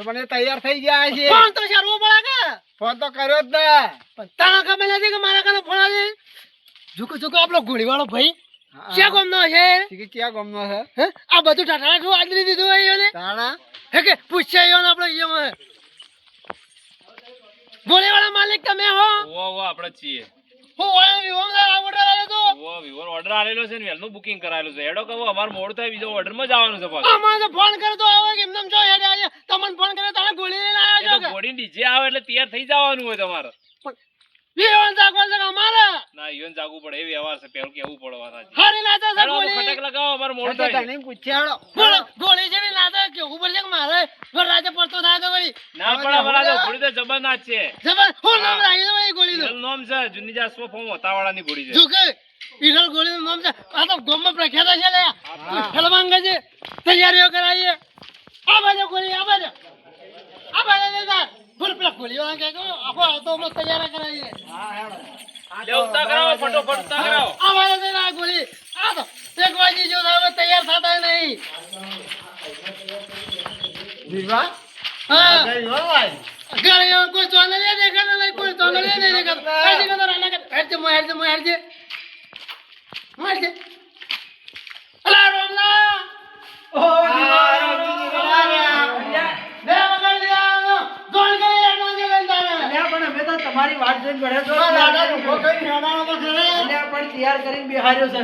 તો મને તૈયાર થઈ ગયા છે. ફોન તો કરવો પડે કે? ફોન તો કર્યો જ ને. પણ તને ખબર નથી કે મારા કાને ફોન આવે ઝુકો ઝુકો આપણો ઘોડીવાળો ભાઈ. ક્યાં ગમનો છે? ક્યાં ગામનો છે? હે? આ બધું ટાટા શું આદરી દીધું હોય એને? તાણા? હે કે પૂછ્યા યો ને આપણે યો હે ગોળીવાળા માલિક તમે હો. વો વો આપણે છીએ. હું ઓય વિહોમદાર ઓર્ડર આવ્યો તો. વો વિવર ઓર્ડર આલેલો છે ને વેલનું બુકિંગ કરાયેલું છે. હેડો કહો અમારે મોડ થાય બીજો ઓર્ડરમાં જવાનું છે પાછું. ફોન કરતો આવે કે એમને જો હેડે આજે તમને ફોન કરે તારે ગોળી લઈને એ આવ્યા છો કે? ડીજે આવે એટલે તૈયાર થઈ જવાનું હોય તમારે. વિહોન જાગવા છે અમારે? ના ઈવન જાગવું પડે એ વ્યવહાર છે પેલું કેવું પડે વાત સાચી. હારી નાચે છે ગોળી. ફટક લગાવો અમારે મોડ થાય તને પૂછ્યા હેડો. ગોળી ગોળી જેવી નાચે કેવું પડશે કે મારે? વરરાજે પડતો થાય તો વળી. ના પડે અમારા તો ઘોડી તો જબરનાથ છે. જબર હું નામ. રાખી દો વળી ગોળીનું એનું નામ છે જુની જા સ્વ ફોર્મ હોતાવાળાની ઘોડી છે. જો કે ઈગલ ગોળીનું નામ છે. આ તો ગોમમાં પ્રખ્યાત છે લે હેલમાંગે છે તૈયારીઓ કરાવીએ. આ બાજુ ગોળી આ બાજુ. આ બાજુ ફૂલ પેલા ગોળીઓ કે આખો આવતો હમણાં તૈયાર કરાવીએ. લે, ઉતા કરાવો ફટોફટ કરાવો. આ બાજુ દે ના ગોળી આ તો એક વાગી જો હવે તૈયાર થતા નહીં. દીવા હા. જય હો ભાઈ. ગાડીઓ કોઈ ચોંદલિયા દેખાતા નહીં કોઈ ચોંદલિયા નહીં દેખાતા. હેડજે કદો રાના કર હેડજે મો હેડજે મો હેડજે. હેડજે. અલા રોમલા બે અલ્યા અમે તો તમારી વાત જોઈને બેઠા છો. પણ તૈયાર કરીને બિહાર્યો છે.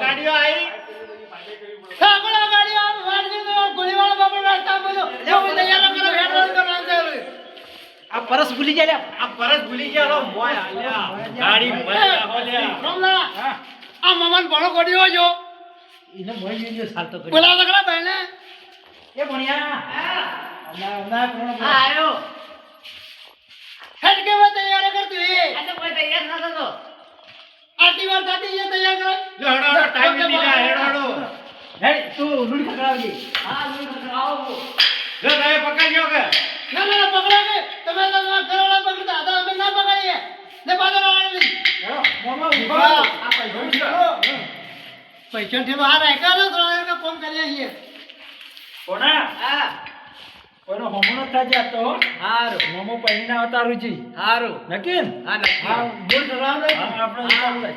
ગાડીઓ આવી ગોળીવાળો બધો તૈયાર કરો હેડવાનું કરવાનું છે હવે. આ પરસ ભૂલી ગયા. આ પરસ ભૂલી ગયા મોય આલ્યા. ગાડી મજા હો લ્યા રમલા, આ મમન બળો કોડ્યો જો. ઇને મોય જોઈને સાલતો કરી. બોલા લગડા બહેને એ ભણ્યા. અલ્યા, અલ્યા, પણ- હેડ કેવા તૈયાર કરતું? એ આટલી વાર થતી એ તૈયાર કરે? હેડો હેડો ટાઈમ ના હેડો હેડો. હેડ, તું રૂડી ખખડાવજે. જો તમે પકડ્યો કે. ના ના ના, કે. તમે તમારા ઘરવાળા પકડતા હતા અમે ના પકડીએ. ને પાછળ હેડો, મોમાં આ પૈસા પૈસા થી બહાર આયા કરો થોડા ફોન કરીએ છીએ. કોના? કોઈનો હોમો ન થાય તો. મોમો પહેરીને આવતા રુચિ. હારું. ને? હા, બોલ ખખડાવ ને. હા, આપણે ઉતાવળ થાય.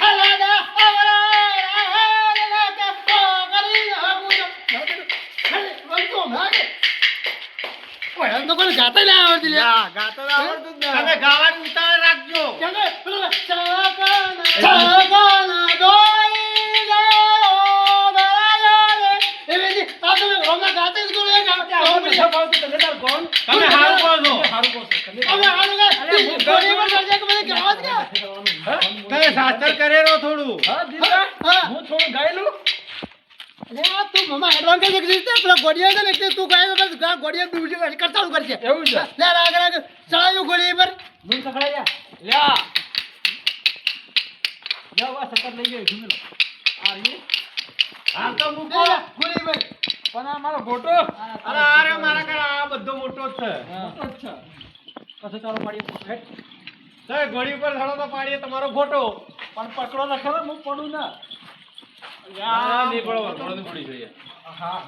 હલા દા આવરા હલા કે કો કરી હબુજો હલે વંતો માગે આમ તો કોઈ ગાતા ના આવડતી લે યા, તો આવડતું જ તમે ને. ગાવાની ઉતાર રાખજો. કેમ પેલો ચાકાના ચાકાના દોઈ ગયો દરાયો રે. એવી આ તો રોમા ગાતે જ ગોળે ગાતા તમે તાર હારું અમે હાલો ગોળી પર કે મને તમે કરેલો થોડું. હા, દીદા? હું થોડું ગાયેલું? અરે આ તું મમા એડવાન્સ કે પેલા ગોળીઓ છે ને એટલે તું કહે તો ગા ગોળીઓ ડૂબી કરતા હું કરશે? એવું છે. લે રાગ આગળ ચડાવ્યું ગોળી પર. મૂળ સકળાઈ જા. લ્યા. જાઓ વા સકર લઈ ગયો ઘૂમેલો આ. હાલ તો મૂકો. પર. પણ આ મારો ફોટો અરે આ મારા ઘરે આ બધો મોટો જ છે. પછી ચાલો પાડીએ. હેટ. તમે ઘોડી તો પાડીએ તમારો ફોટો પણ પકડો ના ખબર હું પડું ના. ના, નહીં પડો થોડું પડી જોઈએ. હા.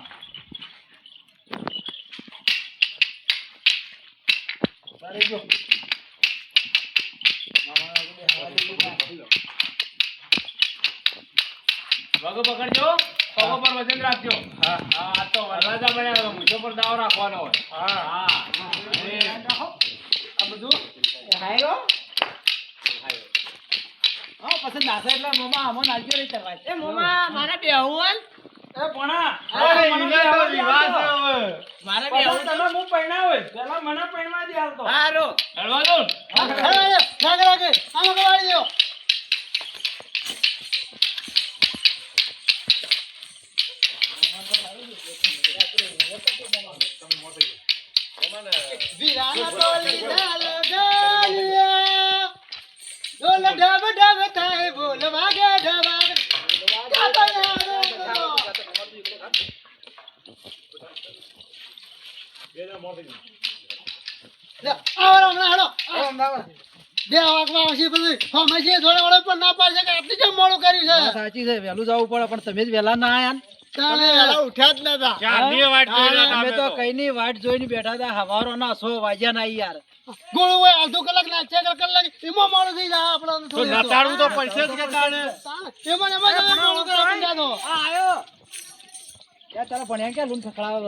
તારે જો. વગો પકડજો. પગો પર વજન રાખજો. હા. હા તો વરરાજા બન્યા મૂછો પર દાવ રાખવાનો હોય. હા. હા. એ, આ બધું. હાયરો. હા પછી નાસે એટલે મોમાં આમાં નાખ્યો રહી ચરવાય એ મમા મારા એ અરે ઈના તો રિવાજ છે હવે. મારા પછી તમે હું પૈણા હોય? પેલા મને પૈણવા દે હાલ તો હારો હળવા દો ને. રાગ રાગ આમાં કવાડી દો વીરાના તો લીધા લગાલિયા ઢોલ ઢબ પણ ના પાડશે કે આટલી મોડું કર્યું છે. સાચી છે વહેલું જવું પડે પણ તમે જ વહેલા ના આયા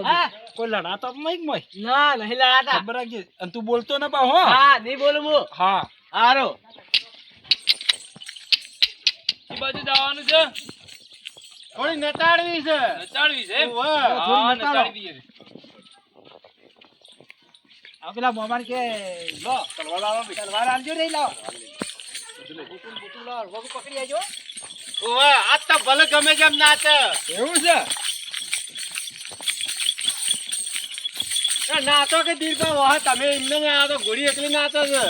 તો? કોઈ લડાતો ના નહીં લડાતા. ખબર બોલતો ના પા હો. હા નહીં બોલું હું. હા. હારો. બાજુ જવાનું છે. થોડી નતાડવી છે. નચાડવી છે. હા નચાડી દઈએ આ પેલા મોમાન કે લો તલવાર આલો તલવાર આલજો રે લાવો પકડી આજો ઓવે, આજ તો ભલે ગમે તેમ નાચે એવું છે? એ નાચો કે દીર્ઘ વાહ તમે એમને ને આ તો ઘોડી એકલી નાચે છે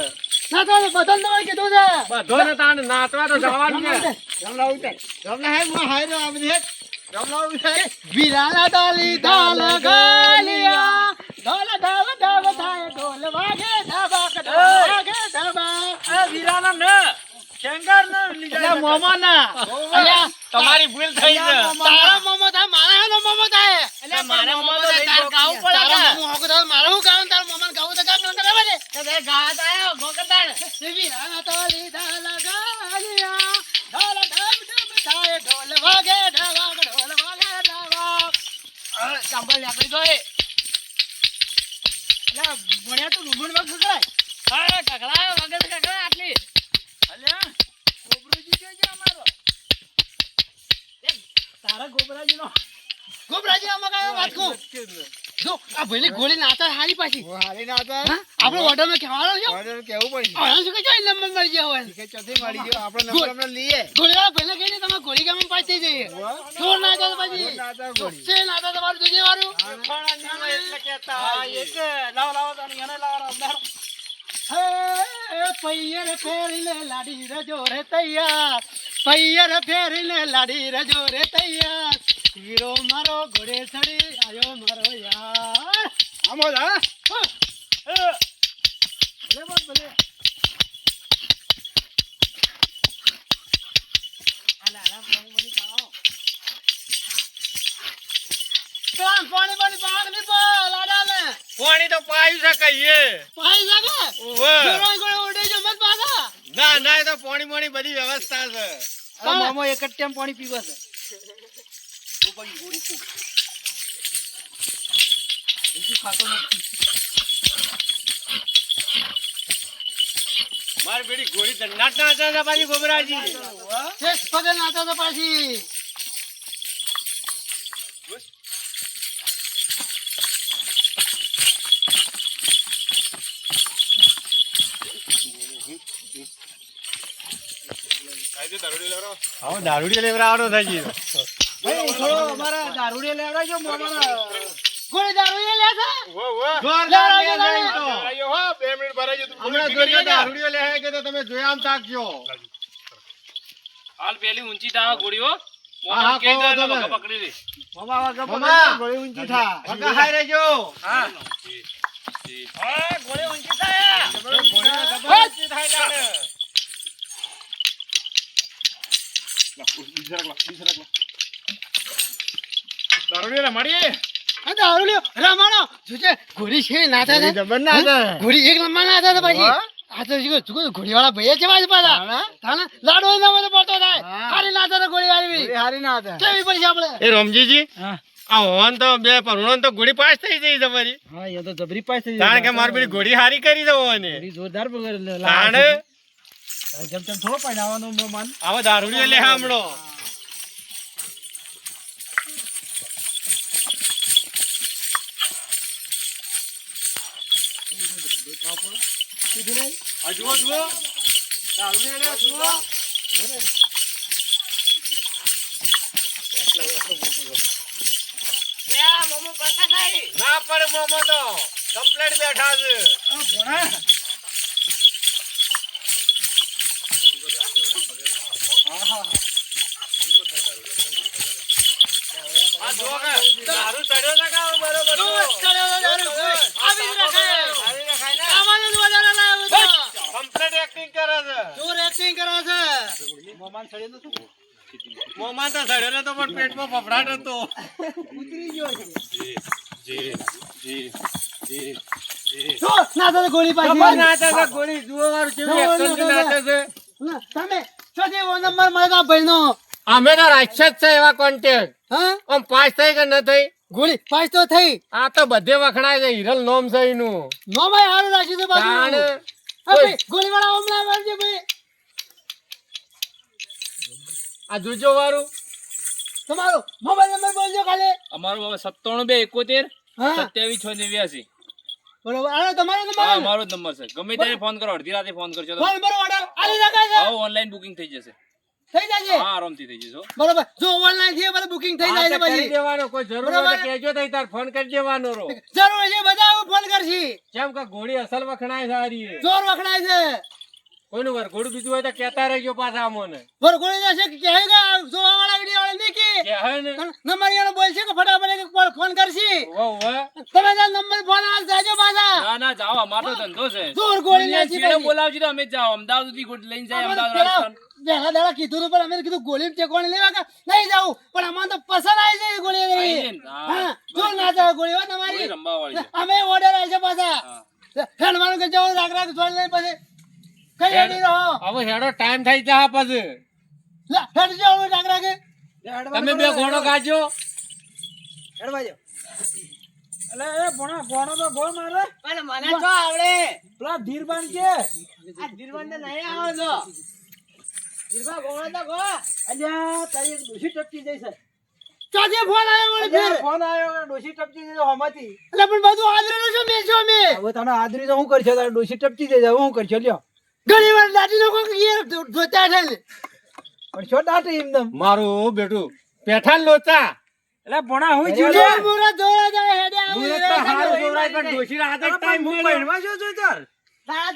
ના તો બદલ તમે કીધું છે બધો ને તાણ નાતવા તો જવાનું છે. રમલા ઉતે રમલા હે મો હાય રો આ બધી હેક. રમલા ઉતે વીરાના દાલી દાલ ગાલિયા. ઢોલ ઢાવ ઢાવ થાય ઢોલ વાગે ધાબા કડો વાગે આ વિરાના ન ખેંગર ન લીધા મોમોના. અલ્યા તમારી ભૂલ થઈ છે. તારા મોમો. થાય મારા હેનો મોમો થાય. એટલે મારા મોમો તો તાર ગાવું પડે તારા મોમો હોકો થાય મારે હું ગાવું તારા મોમાને ગાવું તો ગામ ન કરાવે ને તો ગાત આયો ગોકતાણ વીરાના દાલી દાલ લગાલિયા ઢોલ ઢમ ઢમ થાય ઢોલ વાગે ધાબા ઢોલ વાગે ધાબા સાંભળ આપણી ગઈ વાત કહું જો આ ભઈની ગોળી નાતા હારી પાછી. હારી નાચે આપણો ઓર્ડરમાં કહેવાનો છે? ઓર્ડર કેવું પડશે? હવે શું કે નંબર મળી ગયા હોય? કે ચોથી મળી ગયો. આપણે નંબર આપણે લઈએ. ગોળીવાળા ભાઈને કહીને તમે ગોળી ગામમાં પાસ જઈએ. ચોર પછી. ગોળી છે નાતા તમારું જોજે વાળું એટલે કેતા હા એક લાવ લાવ તાણી એને લાવ રમદાર હે પૈયર ફેરીને લાડી રજો રે તૈયાર. પૈયર ફેરીને લાડી રજો રે તૈયાર. હીરો મારો ઘોડે ચડી આવ્યો મારો યાર. આમો જા ભલે ભલે. પાણી પાણી પાણી પાણી પાણી તો પાઈ છે કહીએ. પાણી લાગે ઓવે. ગોળો ગોળો ઉડે જો મત ના ના એ તો પાણી પાણી બધી વ્યવસ્થા છે. મામો એક જ ટાઈમ પાણી પીવા છે. મારી બેડી ઘોડી ધન્નાટ નાચા છે પાછી ગોબરાજી. પગે નાતા પાછી. હવે દારૂડી લેવડાવવાનો થઈ ગયો ભાઈ થોડો અમારા દારૂડિયા લેવડાવજો મોમાના. ગોળી દારૂ એ લે છે? વો વો જોરદાર લે લાડો. જઈ તું હમણાં જોઈએ દારૂડિયો લે હે કે તો તમે જોયા આમ તાકજો હાલ પેલી ઊંચી તાવ ગોળીઓ હા, હા, કહી દે. પકડી લે. મામા વાગા મામા. ગોળી ઊંચી થા. વગા હાઈ રહેજો. હા. હા ગોળી ઊંચી થાય. ગોળીને ઊંચી થાય તાણે. દારૂડિયો લે મળીએ આ દારૂ લ્યો રમાણો જોજે ઘોડી છે? નાતા છે જબર ના છે. ઘોડી એક નંબર નાતા પછી? આ તો ઘોડી વાળા ભાઈ છે પાછા પાછા? લાડો ના? પડતો થાય. હારી નાતા તો ગોળી વાળી હારી ના છે. કેવી પડી આપણે? એ રમજીજી હા. આ હોવાન તો બે પરુણો તો ઘોડી પાસ થઈ જઈ તમારી. હા એ તો જબરી પાસ થઈ કારણ કે મારી ઘોડી હારી કરી દો જોરદાર પકડ લે- તાણ લાગે છે. જેમ તેમ થોડો પહેરાવાનો મોમાન આવા દારૂડિયો લે હમણો. જુઓ જુઓ. દારૂડિયો લે જુઓ. ના પડે મોમો તો. કમ્પ્લેટ બેઠા છે. ગોળી પાછી નાતા ગોળી જુઓ મારું કેવું નાખે છે. તમે છો જે નંબર મળતા ભાઈનો. અમે તો રાક્ષસ છે એવા કોન્ટેક્ટ હા? આમ પાસ થઈ કે ન થઈ? ગોળી પાસ તો થઈ. આ તો બધે વખણાય છે હિરલ નોમ છે એનું. નોમ ભાઈ હારું રાખ્યું છે બાજુ ગોળી વાળા હમણાં વાળજે ભાઈ. આ જોજો વાળું તમારો મોબાઈલ નંબર બોલજો ખાલી. અમારો હવે સત્તાણું બે એકોતેર હા. સત્યાવીસ છ નેવ્યાસી. બરોબર. આ તમારો નંબર હા મારો નંબર છે. ગમે ત્યારે ફોન કરો અડધી રાતે ફોન કરજો ફોન નંબર આલી રાખા છે. ઓનલાઈન બુકિંગ થઈ જશે. થઈ જશે? હા આરામથી થઈ જશે બરોબર. જો ઓનલાઈનથી અમારે બુકિંગ થઈ જાય છે પછી. દેવાનો કોઈ જરૂર. હોય તો તઈ તાર ફોન કરી દેવાનો રો જરૂર છે બધા હું ફોન કરશી. કેમ કે ઘોડી અસલ વખણાય સારી જોર વખણાય છે. કોઈનું વરઘોડું બીજું હોય તો કેતા રહેજો પાછા અમોને. વરઘોડું જશે કે કહેગા જોવા વાળા વિડિયો વાળા નહીં કે? કે ને? નંબર એનો બોલ છે કે ફટાફટ એક ફોન- કરશે? વો વો તમે જ નંબર ફોન આલ જાજો પાછા. ના ના જાઓ અમારો ધંધો છે. જોર ગોળી દુનિયા નાખી બોલાવજો તો અમે જાવ જાઓ. અમદાવાદ સુધી ગોડ લઈને જાય અમદાવાદ રાજસ્થાન દાડા કીધું તો પણ અમે કીધું ગોળી ટેકોણી લેવા કે નહીં જાવ પણ અમાર તો પસંદ આવી જાય ગોળી? હા. જો ના જાવ ગોળી હો તમારી. અમે ઓર્ડર આવી છે. પાછા. હેડવાનું કે જાઓ રાખ રાખ જોઈ લઈ પછી. કઈ હેડી. રહો? હવે હેડો ટાઈમ થઈ જા પછી. હેડ જો હવે ડાંગરા કે. તમે બે ઘોડો ગાજો. એટલે એ ભણા ભણો તો ગો મારે. પણ મને તો આવડે. પેલા ધીરબાન કે. આ ધીરવાન તો નહીં આવે તો ધીરવા ગોળો તો ગો અલ્યા તારી એક ડોશી ટપકી જાય છે. ચોથી ફોન આવ્યો વળી ફેર? ફોન આવ્યો ડોશી ટપકી છે હોમાંથી. એટલે પણ બધું છે મેં છો મેં. હવે તને આદરી તો હું કરશો? તારે ડોશી ટપકી જાય છે હું કરશો? લ્યો. ઘણી વાર દાટી લોકો જોતા છે પણ શું દાટે એમને? મારું બેટું પેઠાન લોચા. એટલે ભણા હું જોર મોરા જોરા જાય હેડે હારું જોવરાય પણ ડોશીના રાતે ટાઈમ મળ્યો. પૈણવા જો જોઈ તાર? તારા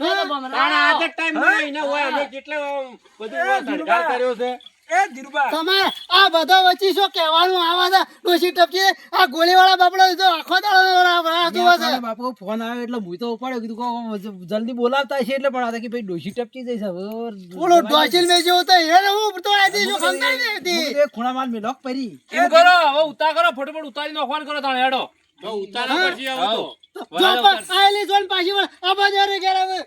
જ time મળ્યો. એના હોય અમે કેટલો આમ બધું એ, કર્યો છે? એ ધીરુબા તમારે આ બધા વચ્ચે શું કહેવાનું? આવા છે ડોશી ટપકી આ ગોળીવાળા બાપડો તો આખો દાડો છે. બાપુ ફોન આવ્યો એટલે હું તો ઉપાડ્યો. કીધું જલ્દી બોલાવતા છે એટલે પણ આ કે ભાઈ ડોસી ટપકી જઈશ હવે મેં જેવો તો હું તો આજી હતી ખૂણા માલ મેલોક પરી એમ કરો હવે ઉતાર કરો ફટોફટ ઉતારી નો ફોન કરો તાણે હેડો. તો ઉતારા પછી આવો તો. જો પાછી આ બાજુ રે ઘેર આવે.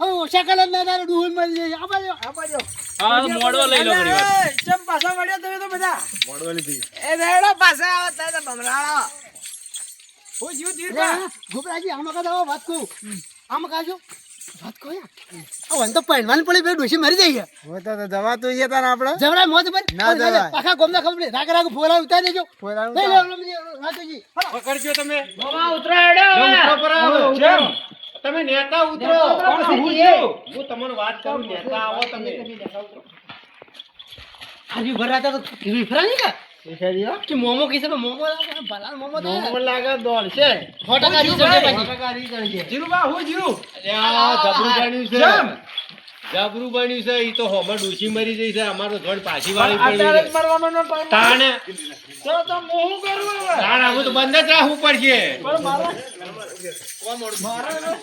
હું જ ના તારે ડૂલ મળી જાય આ બાજુ. આ બાજુ. હા તો મોડવો લઈ લો એ, ચમ પાછા વળ્યા તમે તો બધા. હું જીવ ધીરુબા ગોપરાજી આમાં કાઢો વાત કહું આમાં કાઢો વાત કહો યાર. આ વન તો પહેલવાન પડી બે ડોશી મરી જાય હવે તો જવા તો છે તારા આપણે. જવરા મોત પર. ના જવાય. આખા ગોમના ખબર રાગ રાગ ફોરા ઉતારી દેજો. ફોરાનું લઈ લો લમજી, પકડજો તમે. ઉતરો હેડો લો, આવો. તમે નેતા ઉતરો. હું હું તમને વાત કરું નેતા આવો તમે. આજે ભરાતા તો કેવી ફરાની કા? કે મોમો કીસે તો મોમો લાગે ભલા મોમો તો મોમો લાગે દોડ છે જીરુબા હું જીરુ? આ જબરું બન્યું ઈ તો ડૂસી મરી જઈ છે અમારો તો ધોળ પાછી વાળી પડી તાણે તો તો હું કરું હવે. તાણ આવું તો બંધ જ રાખવું પડશે. પણ મારા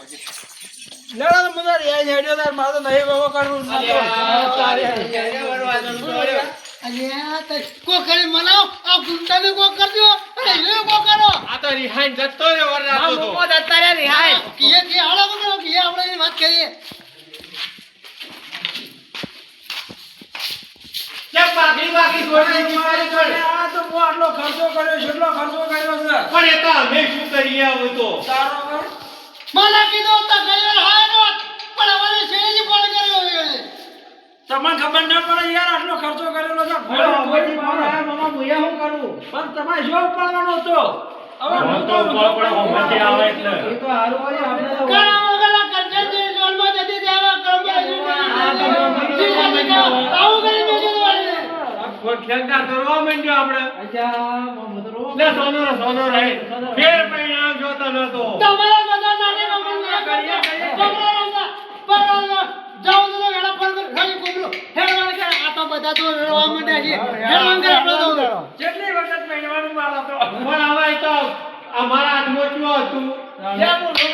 લેડા તો મુદા રિયાજ હેડ્યો તાર મારે નહીં બાબા કરવું ના તો તારે અલ્યા કો કરી મનાવ આ ગુંડાને કો કરજો? અરે કો કરો. આ તો રિહાઈન જતો રે વરરાતો તો. કીએ કે હાલો આપણે વાત કરીએ. કેમ બીમારી આ તો આટલો ખર્ચો કર્યો છે એટલો ખર્ચો કર્યો છે. પણ એ તો અમે શું કરીએ હવે તો? તારો ઘર મને કીધું તો ગયો હારો પણ અમારે શેરીજી ફોન કર્યો એને તમને ખબર ના પડે યાર આટલો ખર્ચો કરેલો છે. ઘોડી મામા મુયા હું કરું? પણ તમારે જો ઉપાડવાનો હતો. હવે હું તો પડે, હોમાંથી આવે એટલે. એ તો હારું હોય આપણે તો ઘણા વગરના કરજણ જે જોનમાં જતી દેવા કર્મ આવું કરી મેં કીધું વાળીને. ખેલતા કરવા માંડ્યો આપણે. અચ્છા મોહમ્મદ રો લે સોનો રે સોનો રે. ફેર પરિણામ જોતો નતો. તમારા બધા નાની રમણ ના કરીએ તમારા રમતા પણ જાઓ તો વેલા ફોન કર. ખાલી કોબલો હેડવાન કરે આ તો બધા તો રવા માંડ્યા છે. હેડવાન આપણે તો કેટલી વખત અમારા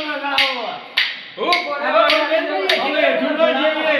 લગાવો હું. હવે જઈએ.